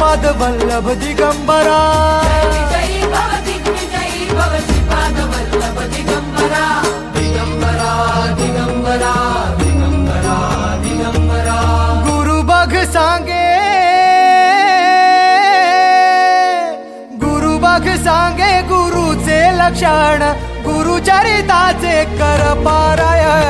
श्रीपाद वल्लभ दिगंबरा। गुरु बघ सांगे। गुरु बघ सांगे गुरुचे लक्षण गुरुचरिताचे कर पारायण।